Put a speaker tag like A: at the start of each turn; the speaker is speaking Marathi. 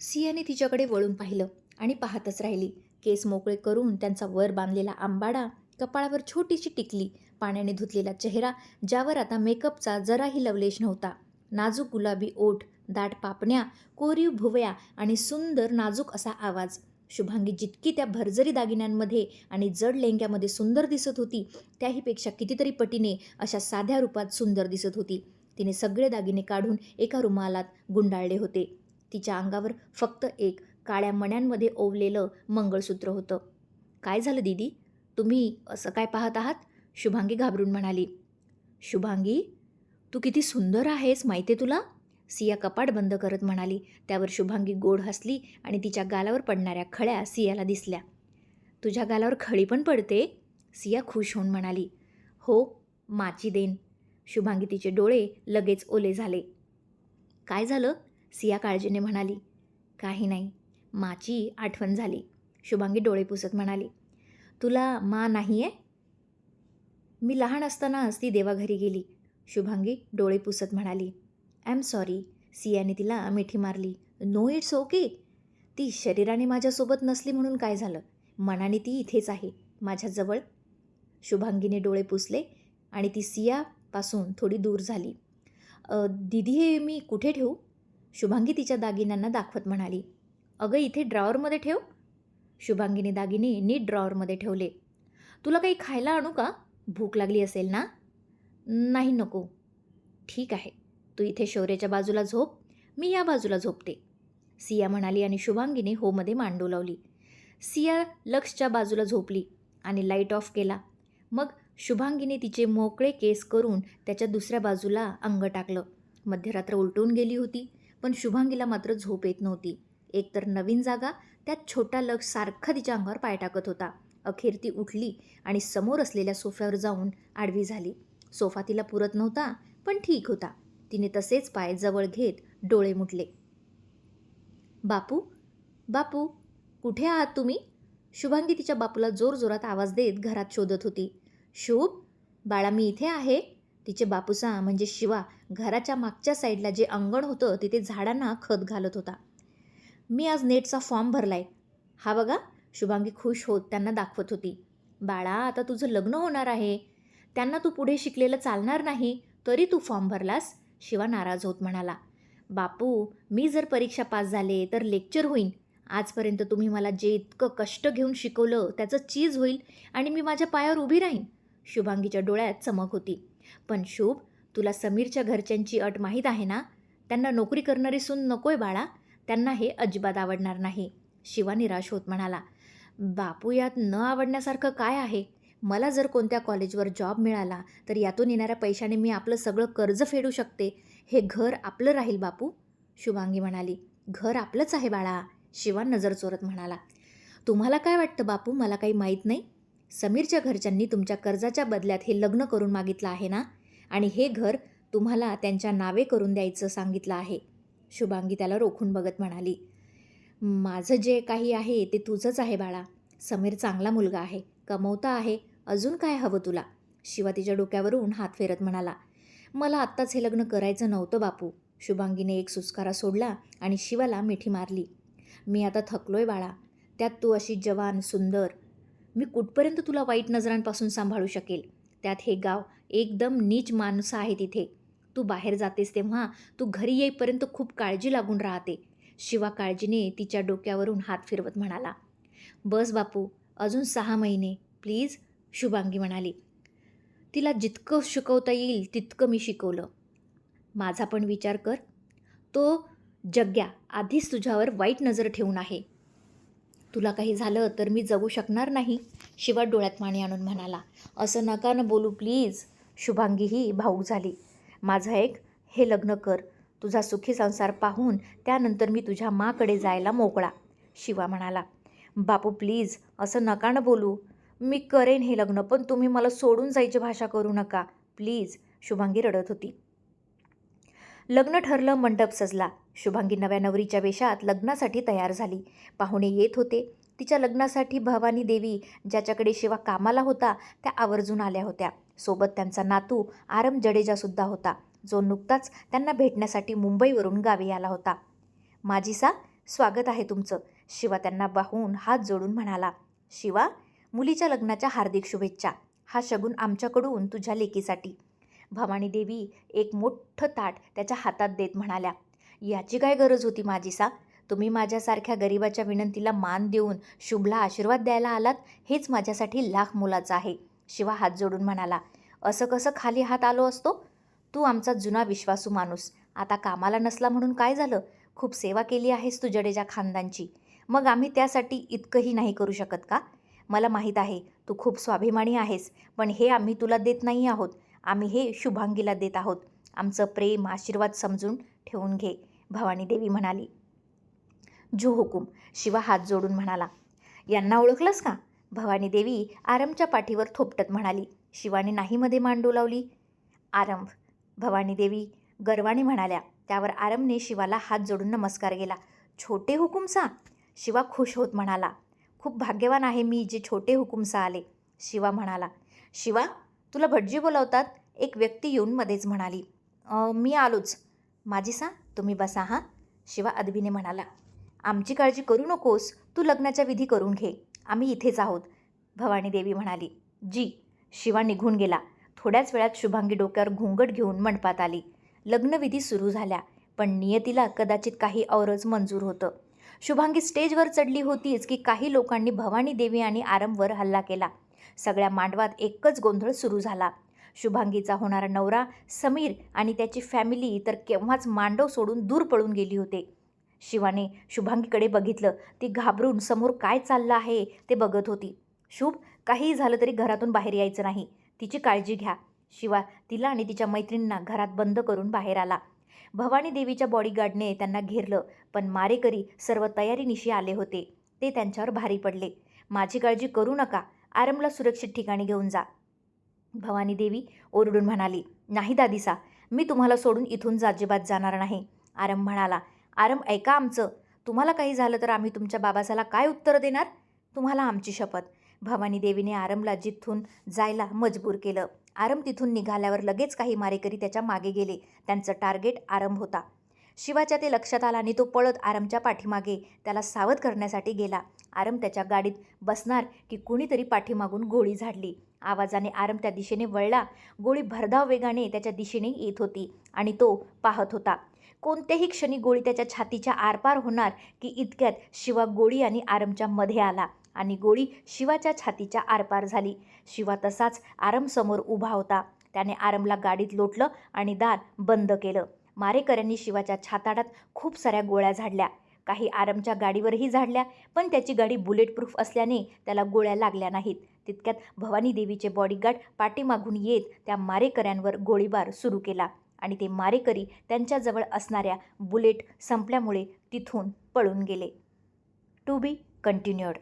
A: सियाने तिच्याकडे वळून पाहिलं आणि पाहतच राहिली. केस मोकळे करून त्यांचा वर बांधलेला आंबाडा कपाळावर छोटीशी टिकली. पाण्याने धुतलेला चेहरा ज्यावर आता मेकअपचा जराही लवलेश नव्हता. नाजूक गुलाबी ओठ दाट पापण्या कोरीव भुवया आणि सुंदर नाजूक असा आवाज. शुभांगी जितकी त्या भरजरी दागिन्यांमध्ये आणि जड लेंग्यामध्ये सुंदर दिसत होती त्याहीपेक्षा कितीतरी पटीने अशा साध्या रूपात सुंदर दिसत होती. तिने सगळे दागिने काढून एका रुमालात गुंडाळले होते. तिच्या अंगावर फक्त एक काळ्या मण्यांमध्ये ओवलेलं मंगळसूत्र होतं. काय झालं दीदी? तुम्ही असं काय पाहत आहात? शुभांगी घाबरून म्हणाली. शुभांगी तू किती सुंदर आहेस माहिती आहे तुला? सिया कपाट बंद करत म्हणाली. त्यावर शुभांगी गोड हसली आणि तिच्या गालावर पडणाऱ्या खळ्या सियाला दिसल्या. तुझ्या गालावर खळी पण पडते? सिया खुश होऊन म्हणाली. हो माची देन शुभांगी तिचे डोळे लगेच ओले झाले. काय झालं? सिया काळजीने म्हणाली काही नाही. माची आठवण झाली. शुभांगी डोळे पुसत म्हणाली तुला मा नाही आहे मी लहान असतानाच ती देवाघरी गेली. शुभांगी डोळे पुसत म्हणाली आय एम सॉरी सियाने तिला मिठी मारली नो इट्स ओके ती शरीराने माझ्यासोबत नसली म्हणून काय झालं? मनाने ती इथेच आहे माझ्याजवळ शुभांगीने डोळे पुसले आणि ती सियापासून थोडी दूर झाली. दिदी दीदी हे मी कुठे ठेवू? शुभांगी तिच्या दागिन्यांना दाखवत म्हणाली अगं इथे ड्रॉवरमध्ये ठेव. शुभांगीने दागिने नीट ड्रॉवरमध्ये ठेवले. तुला काही खायला आणू का? भूक लागली असेल ना? नाही नको. ठीक आहे तू इथे शौर्याच्या बाजूला झोप मी या बाजूला झोपते. सिया म्हणाली आणि शुभांगीने होमध्ये मांडू लावली. सिया लक्षच्या बाजूला झोपली आणि लाइट ऑफ केला. मग शुभांगीने तिचे मोकळे केस करून त्याच्या दुसऱ्या बाजूला अंग टाकलं. मध्यरात्र उलटून गेली होती. पण शुभांगीला मात्र झोप येत नव्हती. एकतर नवीन जागा त्यात छोटा लक्ष सारखा तिच्या अंगावर पाय टाकत होता. अखेर ती उठली आणि समोर असलेल्या सोफ्यावर जाऊन आडवी झाली. सोफा तिला पुरत नव्हता पण ठीक होता. तिने तसेच पाय जवळ घेत डोळे मुटले बापू बापू कुठे आहात तुम्ही? शुभांगी तिच्या बापूला जोरजोरात आवाज देत घरात शोधत होती. शुभ बाळा मी इथे आहे. तिचे बापूसा म्हणजे शिवा घराच्या मागच्या साईडला जे अंगण होतं तिथे झाडांना खत घालत होता. मी आज नेटचा फॉर्म भरलाय. हा बघा शुभांगी खुश होत त्यांना दाखवत होती. बाळा आता तुझं लग्न होणार आहे. त्यांना तू पुढे शिकलेलं चालणार नाही तरी तू फॉर्म भरलास? शिवा नाराज होत म्हणाला. बापू मी जर परीक्षा पास झाले तर लेक्चर होईन. आजपर्यंत तुम्ही मला जे इतकं कष्ट घेऊन शिकवलं त्याचं चीज होईल आणि मी माझ्या पायावर उभी राहीन. शुभांगीच्या डोळ्यात चमक होती. पण शुभ तुला समीरच्या घरच्यांची अट माहीत आहे ना? त्यांना नोकरी करणारी सून नकोय बाळा. त्यांना हे अजिबात आवडणार नाही. शिवा निराश होत म्हणाला बापू यात न आवडण्यासारखं काय आहे? मला जर कोणत्या कॉलेजवर जॉब मिळाला तर यातून येणाऱ्या पैशाने मी आपलं सगळं कर्ज फेडू शकते. हे घर आपलं राहील बापू. शुभांगी म्हणाली घर आपलंच आहे बाळा. शिवा नजर चोरत म्हणाला तुम्हाला काय वाटतं बापू? मला काही माहीत नाही? समीरच्या घरच्यांनी तुमच्या कर्जाच्या बदल्यात हे लग्न करून मागितलं आहे ना? आणि हे घर तुम्हाला त्यांच्या नावे करून द्यायचं सांगितलं आहे. शुभांगी त्याला रोखून बघत म्हणाली माझं जे काही आहे ते तुझंच आहे बाळा. समीर चांगला मुलगा आहे. कमवता आहे. अजून काय हवं तुला? शिवा तिच्या डोक्यावरून हात फेरत म्हणाला मला आत्ताच हे लग्न करायचं नव्हतं बापू. शुभांगीने एक सुस्कारा सोडला आणि शिवाला मिठी मारली मी आता थकलोय बाळा. त्यात तू अशी जवान सुंदर मी कुठपर्यंत तुला वाईट नजरांपासून सांभाळू शकेल? त्यात हे गाव एकदम नीच माणसं आहे तिथे. तू बाहेर जातेस तेव्हा तू घरी येईपर्यंत खूप काळजी लागून राहते. शिवा काळजीने तिच्या डोक्यावरून हात फिरवत म्हणाला बस बापू अजून सहा महिने. प्लीज शुभांगी म्हणाली. तिला जितकं शिकवता येईल तितकं मी शिकवलं. माझा पण विचार कर. तो जग्या आधीच तुझ्यावर वाईट नजर ठेवून आहे. तुला काही झालं तर मी जगू शकणार नाही. शिवा डोळ्यात पाणी आणून म्हणाला असं नका न बोलू प्लीज शुभांगीही भाऊक झाली. माझं एक हे लग्न कर. तुझा सुखी संसार पाहून त्यानंतर मी तुझ्या माकडे जायला मोकळा. शिवा म्हणाला बापू प्लीज असं नका न बोलू. मी करेन हे लग्न पण तुम्ही मला सोडून जायची भाषा करू नका. प्लीज शुभांगी रडत होती. लग्न ठरलं मंडप सजला. शुभांगी नव्या नवरीच्या वेशात लग्नासाठी तयार झाली. पाहुणे येत होते. तिच्या लग्नासाठी भवानी देवी ज्याच्याकडे शिवा कामाला होता त्या आवर्जून आल्या होत्या. सोबत त्यांचा नातू आरम जडेजासुद्धा होता. जो नुकताच त्यांना भेटण्यासाठी मुंबईवरून गावी आला होता. माझी सा स्वागत आहे तुमचं. शिवा त्यांना बाहून हात जोडून म्हणाला शिवा मुलीच्या लग्नाच्या हार्दिक शुभेच्छा. हा शगुन आमच्याकडून तुझ्या लेकीसाठी. भवानी देवी एक मोठं ताट त्याच्या हातात देत म्हणाल्या याची काय गरज होती माझी सा तुम्ही माझ्यासारख्या गरिबाच्या विनंतीला मान देऊन शुभला आशीर्वाद द्यायला आलात हेच माझ्यासाठी लाख मोलाचं आहे. शिवा हात जोडून म्हणाला असं कसं खाली हात आलो असतो? तू आमचा जुना विश्वासू माणूस. आता कामाला नसला म्हणून काय झालं? खूप सेवा केली आहेस तू जडेजा खानदानची. मग आम्ही त्यासाठी इतकंही नाही करू शकत का? मला माहीत आहे तू खूप स्वाभिमानी आहेस पण हे आम्ही तुला देत नाही आहोत. आम्ही हे शुभांगीला देत आहोत. आमचं प्रेम आशीर्वाद समजून ठेवून घे भवानी देवी म्हणाली. जो हुकूम शिवा हात जोडून म्हणाला. यांना ओळखलंस का? भवानी देवी आरमच्या पाठीवर थोपटत म्हणाली. शिवाने नाहीमध्ये मान डोलावली आरंभ भवानी देवी गर्वाने म्हणाल्या. त्यावर आरमने शिवाला हात जोडून नमस्कार केला. छोटे हुकुमसा शिवा खुश होत म्हणाला. खूप भाग्यवान आहे मी जे छोटे हुकुमसा आले. शिवा म्हणाला. शिवा तुला भटजी बोलावतात? एक व्यक्ती येऊन मध्येच म्हणाली मी आलोच. माझी सा तुम्ही बसा हां. शिवा अदबीने म्हणाला आमची काळजी करू नकोस. तू लग्नाच्या विधी करून घे. आम्ही इथेच आहोत. भवानी देवी म्हणाली जी. शिवा निघून गेला. थोड्याच वेळात शुभांगी डोक्यावर घुंगट घेऊन मंडपात आली. लग्नविधी सुरू झाल्या पण नियतीला कदाचित काही औरच मंजूर होतं. शुभांगी स्टेजवर चढली होतीच की काही लोकांनी भवानी देवी आणि आरंभवर हल्ला केला. सगळ्या मांडवात एकच गोंधळ सुरू झाला. शुभांगीचा होणारा नवरा समीर आणि त्याची फॅमिली तर केव्हाच मांडव सोडून दूर पळून गेली होते. शिवाने शुभांगीकडे बघितलं ती घाबरून समोर काय चाललं आहे ते बघत होती. शुभ काहीही झालं तरी घरातून बाहेर यायचं नाही. तिची काळजी घ्या. शिवा तिला आणि तिच्या मैत्रिणींना घरात बंद करून बाहेर आला. भवानी देवीच्या बॉडीगार्डने त्यांना घेरलं पण मारेकरी सर्व तयारीनिशी आले होते. ते त्यांच्यावर भारी पडले. माझी काळजी करू नका. आरमला सुरक्षित ठिकाणी घेऊन जा. भवानी देवी ओरडून म्हणाली नाही दादिसा मी तुम्हाला सोडून इथून जाजिबात जाणार नाही. आरम म्हणाला आरम ऐका आमचं. तुम्हाला काही झालं तर आम्ही तुमच्या बाबासाला काय उत्तर देणार? तुम्हाला आमची शपथ. भवानी देवीने आरमला जिथून जायला मजबूर केलं. आरम तिथून निघाल्यावर लगेच काही मारेकरी त्याच्यामागे गेले. त्यांचं टार्गेट आरम होता. शिवाच्या ते लक्षात आला आणि तो पळत आरमच्या पाठीमागे त्याला सावध करण्यासाठी गेला. आरम त्याच्या गाडीत बसणार की कुणीतरी पाठीमागून गोळी झाडली. आवाजाने आरम त्या दिशेने वळला. गोळी भरधाव वेगाने त्याच्या दिशेने येत होती आणि तो पाहत होता. कोणत्याही क्षणी गोळी त्याच्या छातीच्या आरपार होणार की इतक्यात शिवा गोळी आणि आरमच्या मध्ये आला आणि गोळी शिवाच्या छातीच्या आरपार झाली. शिवा तसाच आरमसमोर उभा होता. त्याने आरमला गाडीत लोटलं आणि दार बंद केलं. मारेकऱ्यांनी शिवाच्या छाताडात खूप साऱ्या गोळ्या झाडल्या. काही आरमच्या गाडीवरही झाडल्या पण त्याची गाडी बुलेट प्रूफ असल्याने त्याला गोळ्या लागल्या नाहीत. तितक्यात भवानी देवीचे बॉडीगार्ड पाठीमागून येत त्या मारेकऱ्यांवर गोळीबार सुरू केला आणि ते मारेकरी त्यांच्याजवळ असणाऱ्या बुलेट संपल्यामुळे तिथून पळून गेले. To be कंटिन्युअड